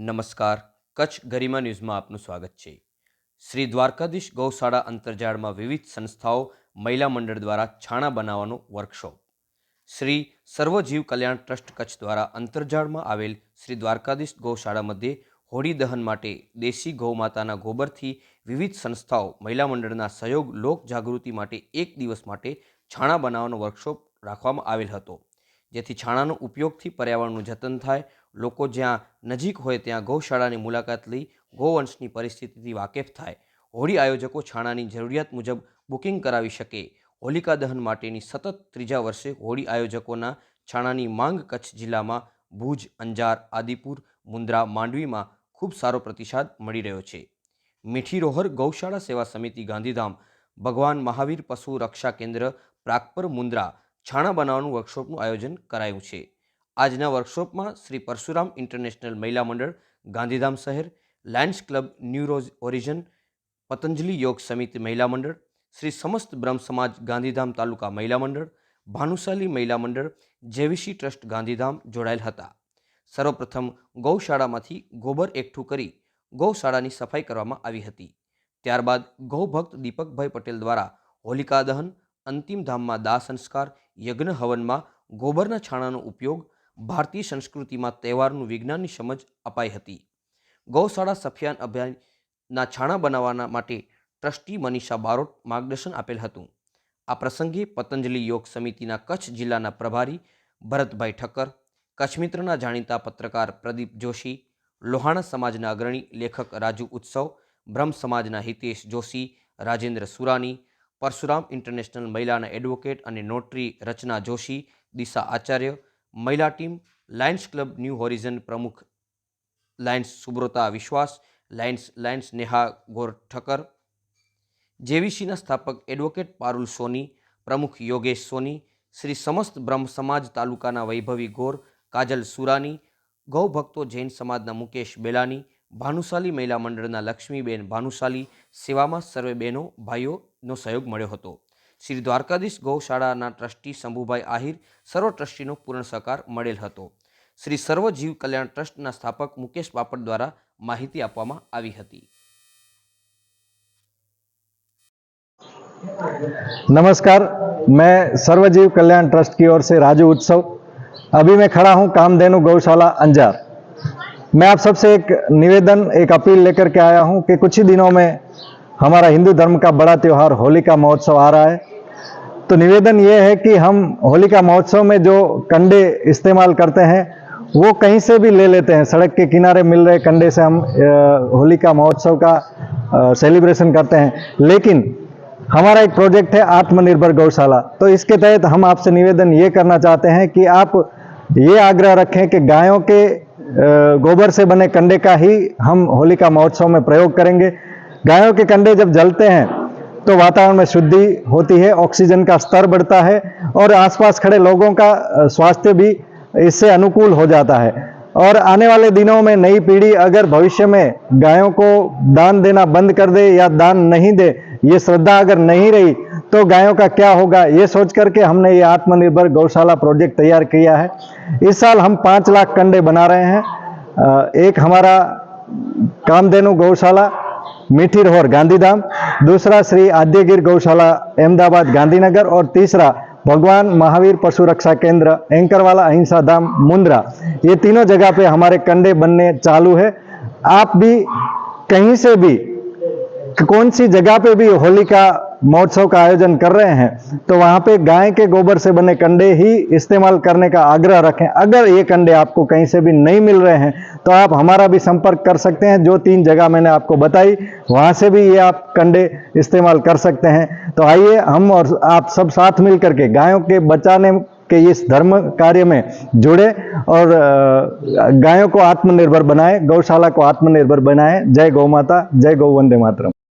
નમસ્કાર. કચ્છ ગરિમા ન્યૂઝમાં આપનું સ્વાગત છે. શ્રી દ્વારકાધીશ ગૌશાળા અંતરજાળમાં વિવિધ સંસ્થાઓ મહિલા મંડળ દ્વારા છાણા બનાવવાનો વર્કશોપ શ્રી સર્વજીવ કલ્યાણ ટ્રસ્ટ કચ્છ દ્વારા અંતરજાળમાં આવેલ શ્રી દ્વારકાધીશ ગૌશાળા મધ્યે હોળી દહન માટે દેશી ગૌમાતાના ગોબરથી વિવિધ સંસ્થાઓ મહિલા મંડળના સહયોગ, લોક જાગૃતિ માટે એક દિવસ માટે છાણા બનાવવાનો વર્કશોપ રાખવામાં આવેલ હતો. જેથી છાણાનો ઉપયોગથી પર્યાવરણનું જતન થાય લોકો જ્યાં નજીક હોય ત્યાં ગૌશાળાની મુલાકાત લઈ ગૌવંશની પરિસ્થિતિથી વાકેફ થાય. હોળી આયોજકો છાણાની જરૂરિયાત મુજબ બુકિંગ કરાવી શકે. હોલિકા દહન માટેની સતત ત્રીજા વર્ષે હોળી આયોજકોના છાણાની માંગ કચ્છ જિલ્લામાં ભુજ, અંજાર, આદિપુર, મુન્દ્રા, માંડવીમાં ખૂબ સારો પ્રતિસાદ મળી રહ્યો છે. મીઠી રોહર ગૌશાળા સેવા સમિતિ ગાંધીધામ, ભગવાન મહાવીર પશુ રક્ષા કેન્દ્ર, પ્રાગપર મુન્દ્રા છાણા બનાવવાનું વર્કશોપનું આયોજન કરાયું છે. આજના વર્કશોપમાં શ્રી પરશુરામ ઇન્ટરનેશનલ મહિલા મંડળ, ગાંધીધામ શહેર, લાયન્સ ક્લબ ન્યુરોઝ ઓરિજન, પતંજલિ યોગ સમિતિ મહિલા મંડળ, શ્રી સમસ્ત બ્રહ્મ સમાજ ગાંધીધામ તાલુકા મહિલા મંડળ, ભાનુશાલી મહિલા મંડળ, જેવીસી ટ્રસ્ટ ગાંધીધામ જોડાયેલ હતા. સર્વપ્રથમ ગૌશાળામાંથી ગોબર એકઠું કરી ગૌશાળાની સફાઈ કરવામાં આવી હતી. ત્યારબાદ ગૌભક્ત દીપકભાઈ પટેલ દ્વારા હોલિકા દહન, અંતિમ ધામમાં દાહ સંસ્કાર, યજ્ઞ હવનમાં ગોબરના છાણાનો ઉપયોગ ભારતીય સંસ્કૃતિમાં તહેવારનું વિજ્ઞાનની સમજ અપાઈ હતી. ગૌશાળા સફિયાન અભિયાનના છાણા બનાવવાના માટે ટ્રસ્ટી મનીષા બારોટ માર્ગદર્શન આપેલ હતું. આ પ્રસંગે પતંજલિ યોગ સમિતિના કચ્છ જિલ્લાના પ્રભારી ભરતભાઈ ઠક્કર, કચ્છમિત્રના જાણીતા પત્રકાર પ્રદીપ જોશી, લોહાણા સમાજના અગ્રણી લેખક રાજુ ઉત્સવ, બ્રહ્મ સમાજના હિતેશ જોશી, રાજેન્દ્ર સુરાની, પરશુરામ ઇન્ટરનેશનલ મહિલાના એડવોકેટ અને નોટરી રચના જોશી, દિશા આચાર્ય મહિલા team, Lions club, new horizon પ્રમુખ, Lions Subrata Vishwas, Lions Lions Neha Gor Thakkar જેવીસીના સ્થાપક એડવોકેટ પારુલ સોની, પ્રમુખ યોગેશ સોની, શ્રી સમસ્ત બ્રહ્મ સમાજ તાલુકાના વૈભવી ગોર, કાજલ સુરાની, ગૌભક્તો જૈન સમાજના મુકેશ બેલાની, ભાનુશાલી મહિલા મંડળના લક્ષ્મીબેન ભાનુશાલી, સેવામાં સર્વે બહેનો, ભાઈઓનો સહયોગ મળ્યો હતો. શ્રી દ્વારકાધીશ ગૌશાળાના ટ્રસ્ટી શંભુભાઈ આહિર સર્વ ટ્રસ્ટીનો પૂર્ણ સહકાર મળેલ હતો શ્રી સર્વ જીવ કલ્યાણ ટ્રસ્ટના સ્થાપક મુકેશ બાપટ દ્વારા માહિતી આપવામાં આવી હતી नमस्कार मैं सर्वजीव कल्याण ट्रस्ट की ओर से राजू उत्सव अभी मैं खड़ा हूं कामधेनु गौशाला अंजार मैं आप सबसे एक निवेदन एक अपील लेकर के आया हूं कि कुछ ही दिनों में हमारा हिंदू धर्म का बड़ा त्यौहार होली का महोत्सव आ रहा है। तो निवेदन ये है कि हम होली का महोत्सव में जो कंडे इस्तेमाल करते हैं, वो कहीं से भी ले लेते हैं। सड़क के किनारे मिल रहे कंडे से हम होली का महोत्सव का सेलिब्रेशन करते हैं। लेकिन हमारा एक प्रोजेक्ट है आत्मनिर्भर गौशाला। तो इसके तहत हम आपसे निवेदन ये करना चाहते हैं कि आप ये आग्रह रखें कि गायों के गोबर से बने कंडे का ही हम होली का महोत्सव में प्रयोग करेंगे। गायों के कंडे जब जलते हैं तो वातावरण में शुद्धि होती है, ऑक्सीजन का स्तर बढ़ता है और आसपास खड़े लोगों का स्वास्थ्य भी इससे अनुकूल हो जाता है। और आने वाले दिनों में नई पीढ़ी अगर भविष्य में गायों को दान देना बंद कर दे या दान नहीं दे, ये श्रद्धा अगर नहीं रही तो गायों का क्या होगा, ये सोच करके हमने ये आत्मनिर्भर गौशाला प्रोजेक्ट तैयार किया है। इस साल हम पाँच लाख कंडे बना रहे हैं। एक हमारा कामधेनु गौशाला मीठी रोहर गांधीधाम दूसरा श्री आद्यगिर गौशाला अहमदाबाद गांधीनगर और तीसरा भगवान महावीर पशु रक्षा केंद्र एंकरवाला अहिंसा धाम मुंद्रा ये तीनों जगह पे हमारे कंडे बनने चालू है आप भी कहीं से भी कि कौन सी जगह पे भी होली का महोत्सव का आयोजन कर रहे हैं तो वहाँ पे गाय के गोबर से बने कंडे ही इस्तेमाल करने का आग्रह रखें। अगर ये कंडे आपको कहीं से भी नहीं मिल रहे हैं तो आप हमारा भी संपर्क कर सकते हैं। जो तीन जगह मैंने आपको बताई, वहाँ से भी ये आप कंडे इस्तेमाल कर सकते हैं। तो आइए हम और आप सब साथ मिल करके गायों के बचाने के इस धर्म कार्य में जुड़े और गायों को आत्मनिर्भर बनाए, गौशाला को आत्मनिर्भर बनाए। जय गौ माता, जय गौ वंदे मातरम।